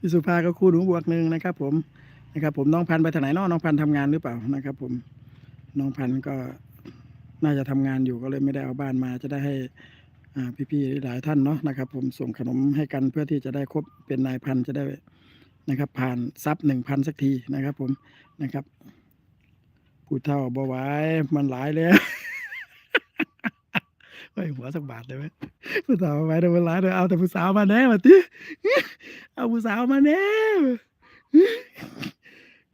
พี่สุภาก็คู่หนูบวกหนึ่งนะครับ ผมนะครับ ผมน้องพันไปทางไหนเนาะน้องพันธุ์ทำงานหรือเปล่านะครับ ผมน้องพันก็น่าจะทำงานอยู่ก็เลยไม่ได้เอาบ้านมา จะได้ให้พี่ๆหลายท่านเนาะนะครับ ผมส่งขนมให้กันเพื่อที่จะได้ครบเป็นนายพันจะได้นะครับ ผ่านซับหนึ่งพันสักทีนะครับ ผมนะครับผู้เท่าบ่ไหวมันหลายแล้ว ไปหัวสักบาทเลยไหมผู้สาวมาเดี๋ยวมันหลานเลยเอาแต่ผู้สาวมาแน่มาติเอาผู้สาวมาแน่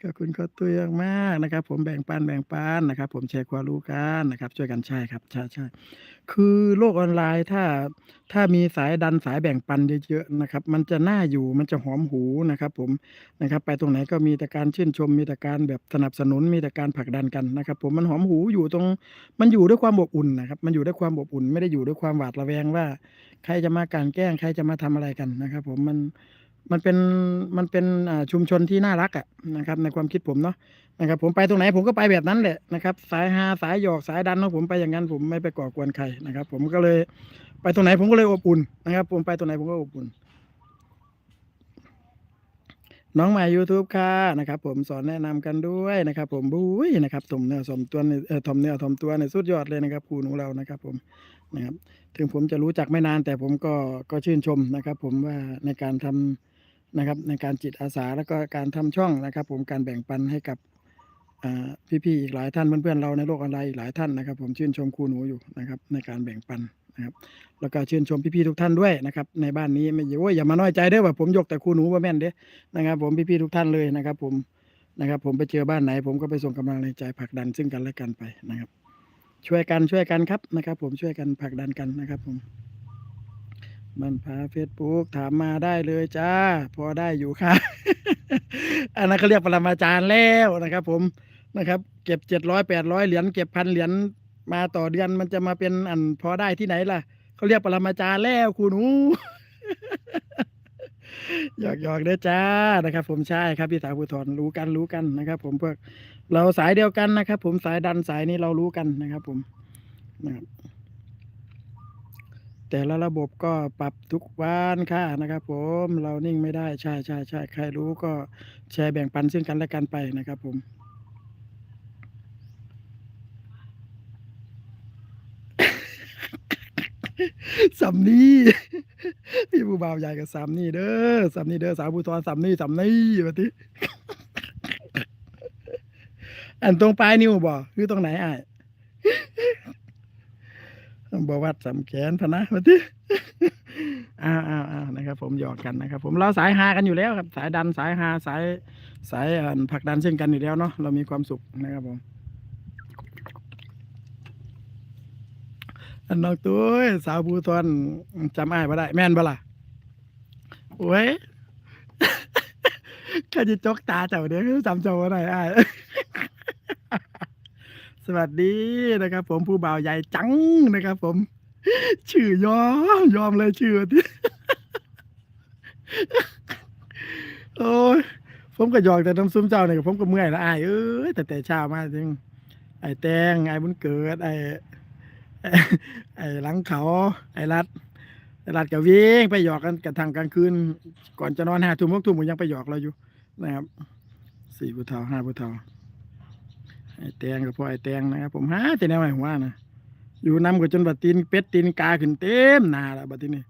ขอบคุณก็ตัวอย่างมากนะครับ ผมแบ่งปันแบ่งปันนะครับ ผมแชร์ความรู้กันนะครับ ช่วยกันใช่ครับใช่ใช่คือโลกออนไลน์ถ้าถ้ามีสายดันสายแบ่งปันเยอะๆนะครับ มันจะน่าอยู่มันจะหอมหูนะครับ ผมนะครับ ไปตรงไหนก็มีแต่การชื่นชม มีแต่การแบบสนับสนุนมีแต่การผลักดันกันนะครับ ผมมันหอมหูอยู่ตรง มันอยู่ด้วยความอบอุ่นนะครับ มันอยู่ด้วยความอบอุ่น ไม่ได้อยู่ด้วยความหวาดระแวงว่า ใครจะมากลั่นแกล้งใครจะมาทำอะไรกันนะครับ ผมมัน มันเป็นมันเป็นชุมชนที่น่ารักอะนะครับ ในความคิดผมเนาะนะครับ ผมไปตรงไหนผมก็ไปแบบนั้นแหละนะครับ สายฮาสายหยอกสายดันของผมไปอย่างนั้นผมไม่ไปก่อกวนใครนะครับ ผมก็เลยไปตรงไหนผมก็เลยอบอุ่นนะครับ ผมไปตรงไหนผมก็อบอุ่น น้องใหม่ YouTube ค่ะนะครับ ผมสอนแนะนำกันด้วยนะครับ ผมบุ้ยนะครับสมเนื้อสมตัวในเอ่อทอมเนื้อทอมตัวในสุดยอดเลยนะครับครูหนูเรานะครับ ผมนะครับ ถึงผมจะรู้จักไม่นานแต่ผมก็ก็ชื่นชมนะครับ ผมว่าในการทำ นะครับในการจิตอาสาแล้วก็การทำช่องนะครับ ผมการแบ่งปันให้กับพี่ๆอีกหลายท่านเพื่อนๆเราในโลกออนไลน์อีกหลายท่านนะครับ ผมชื่นชมครูหนูอยู่นะครับในการแบ่งปันนะครับแล้วก็ชื่นชมพี่ๆทุกท่านด้วยนะครับในบ้านนี้ไม่โอ้ยอย่ามาน้อยใจเด้อว่าผมยกแต่ครูหนูว่าแม่นเด้นะครับ ผมพี่ๆทุกท่านเลยนะครับ ผมนะครับ ผมไปเจอบ้านไหน ผมก็ไปส่งกำลังใจผลักดันซึ่งกันและกันไปนะครับ ช่วยกันช่วยกันครับนะครับ ผมช่วยกันผลักดันกันนะครับผม บันพาเฟซบุ๊กถามมาได้เลยจ้า พอได้อยู่ค่ะ อันนั้นเขาเรียกปรมาจารย์แล้วนะครับ ผมนะครับ เก็บเจ็ดร้อยแปดร้อยเหรียญเก็บพันเหรียญมาต่อเดือนมันจะมาเป็นอันพอได้ที่ไหนล่ะเขาเรียกปรมาจารย์แล้วครูหนูหยอกหยอกเด้อจ้านะครับ ผมใช่ครับพี่สาวผู้ถอนรู้กันรู้กันนะครับ ผมพวกเราสายเดียวกันนะครับ ผมสายดันสายนี้เรารู้กันนะครับ ผมนะครับ แต่ละระบบก็ปรับทุกวันค่ะนะครับ ผมเรานิ่งไม่ได้ใช่ใช่ใช่ใครรู้ก็แชร์แบ่งปันซึ่งกันและกันไปนะครับ ผมสำนีพี่ผู้บ่าวใหญ่กับสามนี่เด้อสามนี่เด้อสาวผู้ทอนสามนี่สามนี่แบบนี้อันตรงปลายนิ้วบ่คือตรงไหนอะ บวัดสำแขนพนะแบบนี้อ้าวอ้าวอ้าวนะครับ ผมหยอกกันนะครับ ผมเราสายฮากันอยู่แล้วครับ สายดันสายฮาสายสายผักดันซึ่งกันอยู่แล้วเนาะเรามีความสุขนะครับผมอันนองตุ้ยสาวภูทรจำอ้ายบ่ได้ แม่นบ่ล่ะโอ้ยข้าจะจกตาเจ้าเด้อจำเจ้าบ่ได้อ้าย สวัสดีนะครับ ผมผู้บ่าวใหญ่จังนะครับ ผม ชื่อยอมยอมเลยชื่อที่โอ้ยผมก็หยอกแต่น้ำซุ้มเจ้าเนี่ยผมก็เมื่อยแล้วอ้ายเอ้ยแต่แต่เช้ามาจริงไอ้แตงไอ้บุญเกิด ไอ้ไอ้หลังเขา ไอ้รัดไอ้รัดกับวิ่งไปหยอกกันกันทางกลางคืน ก่อนจะนอนห้าทุ่มหกทุ่มผมยังไปหยอกเราอยู่นะครับสี่ผู้เฒ่าห้าผู้เฒ่า ไอ้แตงกับพ่อไอ้แตงนะครับผมหาแต่แนวไหนหัวนะอยู่นำกับจนบัดตีนเป็ดตีนกาขึ้นเต็มหนาแล้วบัดทีนี้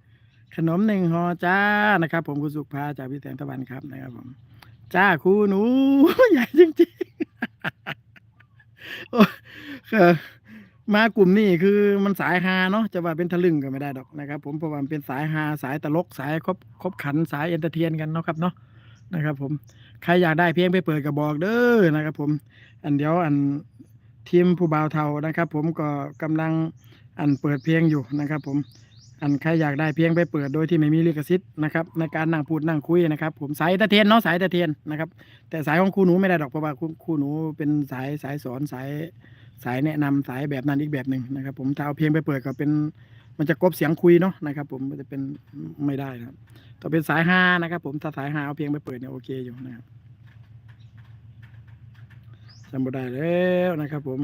ขนมหนึ่งห่อจ้านะครับ ผมคุณสุภาจากพี่แสงตะวันครับนะครับผม จ้าครูหนูใหญ่จริงๆโอ้เออมากลุ่มนี้คือมันสายฮาเนาะจะว่าเป็นทะลึ่งก็ไม่ได้ดอกนะครับ ผมเพราะว่ามันเป็นสายฮาสายตลกสายครบครบขันสายเอนเตอร์เทนกันเนาะครับเนาะนะครับ ผมใครอยากได้เพลงไปเปิดก็บอกเด้อนะครับ ผม อันเดียวอันทีมผู้บ่าวเทานะครับ ผมก็กำลังอันเปิดเพลงอยู่นะครับ ผมอันใครอยากได้เพลงไปเปิดโดยที่ไม่มีลิขสิทธิ์นะครับในการนั่งพูดนั่งคุยนะครับ ผมสายเอนเตอร์เทนเนาะสายเอนเตอร์เทนนะครับ แต่สายของครูหนูไม่ได้ดอกเพราะว่าครูหนูเป็นสายสายสอนสายสายแนะนำสายแบบนั้นอีกแบบหนึ่งนะครับ ผมถ้าเอาเพลงไปเปิดก็เป็นมันจะกบเสียงคุยเนาะนะครับ ผมมันจะเป็นไม่ได้นะครับต่อเป็นสายฮานะครับ ผมถ้าสายฮาเอาเพลงไปเปิดเนี่ยโอเคอยู่นะครับ จำบ่ได้แล้วนะครับผม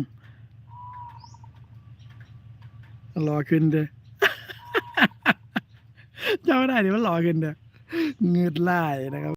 รอขึ้นเด้อจำไม่ได้เดี๋ยวมันรอขึ้นเด้อเงืดไล่นะครับ